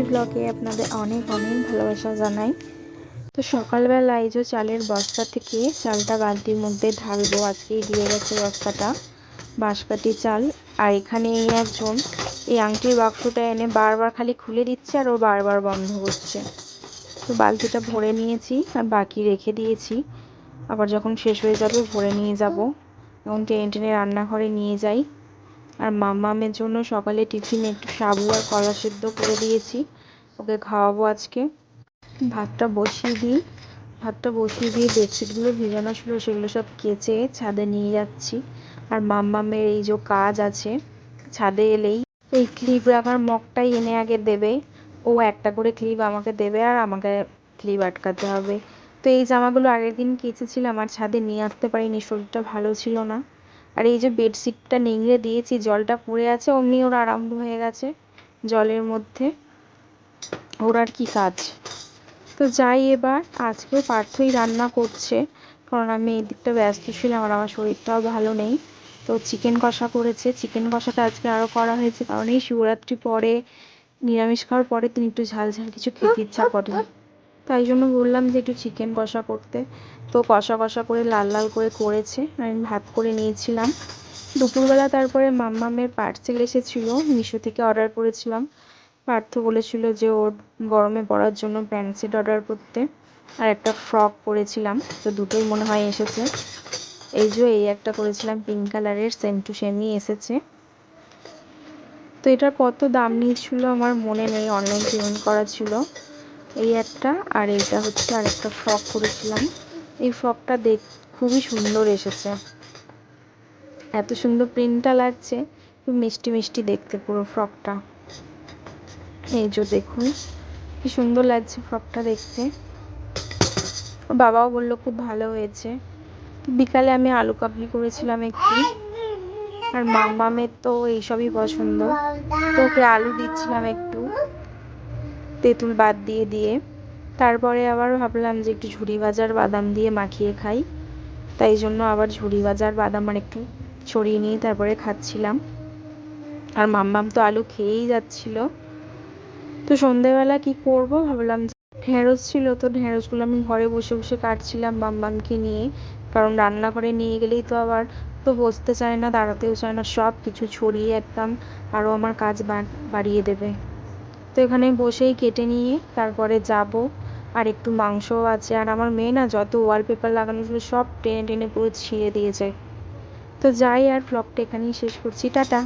আপনাদের অনেক অনেক ভালোবাসা জানাই। তো সকালবেলা এই যে চালের বস্তা থেকে চালটা বালতির মধ্যে ঢালবো, আজকেই দিয়ে গেছে বস্তাটা বাঁশকাঠি চাল। আর এখানে এই একজন, এই আংটির বাক্সটা এনে বারবার খালি খুলে দিচ্ছে আর ও বারবার বন্ধ করছে। তো বালতিটা ভরে নিয়েছি আর বাকি রেখে দিয়েছি। আবার যখন শেষ হয়ে যাবে, ভরে নিয়ে যাব। এখন টেনে টেনে রান্নাঘরে নিয়ে যাই। আর মামামের জন্য সকালে টিফিনে একটু সাবু আর কলা সেদ্ধ করে দিয়েছি। ওকে খাওয়াবো আজকে। ভাতটা বসিয়ে দিই। ভাতটা বসিয়ে দিয়ে বেডশিটগুলো ভিজানো ছিল, সেগুলো সব কেচে ছাদে নিয়ে যাচ্ছি। আর মাম্মামের এই যে কাজ আছে, ছাদে এলেই এই ক্লিপ রাখার মগটাই এনে আগে দেবে। ও একটা করে ক্লিপ আমাকে দেবে আর আমাকে ক্লিপ আটকাতে হবে। তো এই জামাগুলো আগের দিন কেচেছিলাম, আর ছাদে নিয়ে আসতে পারিনি, শরীরটা ভালো ছিল না। আর এই যে বেডশিটটা নিংড়ে দিয়েছি, জলটা পড়ে আছে, অমনি ওর আরম্ভ হয়ে গেছে জলের মধ্যে। ওর আর কি কাজ। তো যাই এবার আজকেও পার্থই রান্না করছে, কারণ আমি এই দিকটা ব্যস্ত ছিলাম, আর আমার শরীরটাও ভালো নেই। তো চিকেন কষা করেছে। চিকেন কষাটা আজকে আরও করা হয়েছে, কারণ এই শিবরাত্রি পরে, নিরামিষ খাওয়ার পরে তিনি একটু ঝাল ঝাল কিছু খেতে ইচ্ছা করে। তাই জন্য বললাম যে একটু চিকেন কষা করতে। তো কষা কষা করে, লাল লাল করে করেছে। আমি ভাত করে নিয়েছিলাম। দুপুরবেলা তারপরে মাম্মামের পার্সেল এসেছিল। মিশো থেকে অর্ডার করেছিলাম। পার্থ বলেছিল যে ওর গরমে পড়ার জন্য প্যান্ট সেট অর্ডার করতে। আর একটা ফ্রক করেছিলাম তো দুটোই মনে হয় এসেছে। এই যে এই একটা করেছিলাম পিঙ্ক কালারের সেম টু সেমই এসেছে। তো এটার কত দাম নিয়েছিল আমার মনে নেই অনলাইন পেমেন্ট করা ছিল। এই একটা, আর এইটা হচ্ছে আর একটা ফ্রক করেছিলাম এই ফ্রকটা দেখ, খুবই সুন্দর এসেছে। এত সুন্দর প্রিন্টটা লাগছে মিষ্টি মিষ্টি দেখতে পুরো ফ্রকটা এই যে দেখুন, কি সুন্দর লাগছে ফ্রকটা দেখতে। বাবাও বলল খুব ভালো হয়েছে। বিকালে আমি আলু কাবলি করেছিলাম একটু। আর মামামের তো এইসবই পছন্দ। তো ওকে আলু দিচ্ছিলাম একটু। তেঁতুল বাদ দিয়ে দিয়ে তারপরে আবার ভাবলাম যে একটু ঝুড়ি ভাজার বাদাম দিয়ে মাখিয়ে খাই। তাই জন্য আবার ঝুড়ি ভাজার বাদাম আর একটু ছড়িয়ে নিয়ে তারপরে খাচ্ছিলাম। আর মাম্মাম তো আলু খেয়েই যাচ্ছিল। তো সন্ধেবেলা কি করব ভাবলাম ঢেঁড়স ছিল তো ঢেঁড়সগুলো আমি ঘরে বসে বসে কাটছিলাম মাম্মামকে নিয়ে। কারণ রান্নাঘরে নিয়ে গেলেই তো আবার তো বসতে চায় না, দাঁড়াতেও চায় না সব কিছু ছড়িয়ে একদম আরও আমার কাজ বাড়িয়ে দেবে। তো এখানে বসেই কেটে নিয়ে তারপরে যাব। আর একটু মাংসও আছে। আর আমার মেয়ে না যত ওয়ালপেপার লাগানো ছিল সব টেনে টেনে পুরো ছিঁড়ে দিয়েছে। তো যাই আর ব্লগটা এখানেই শেষ করছি। টাটা।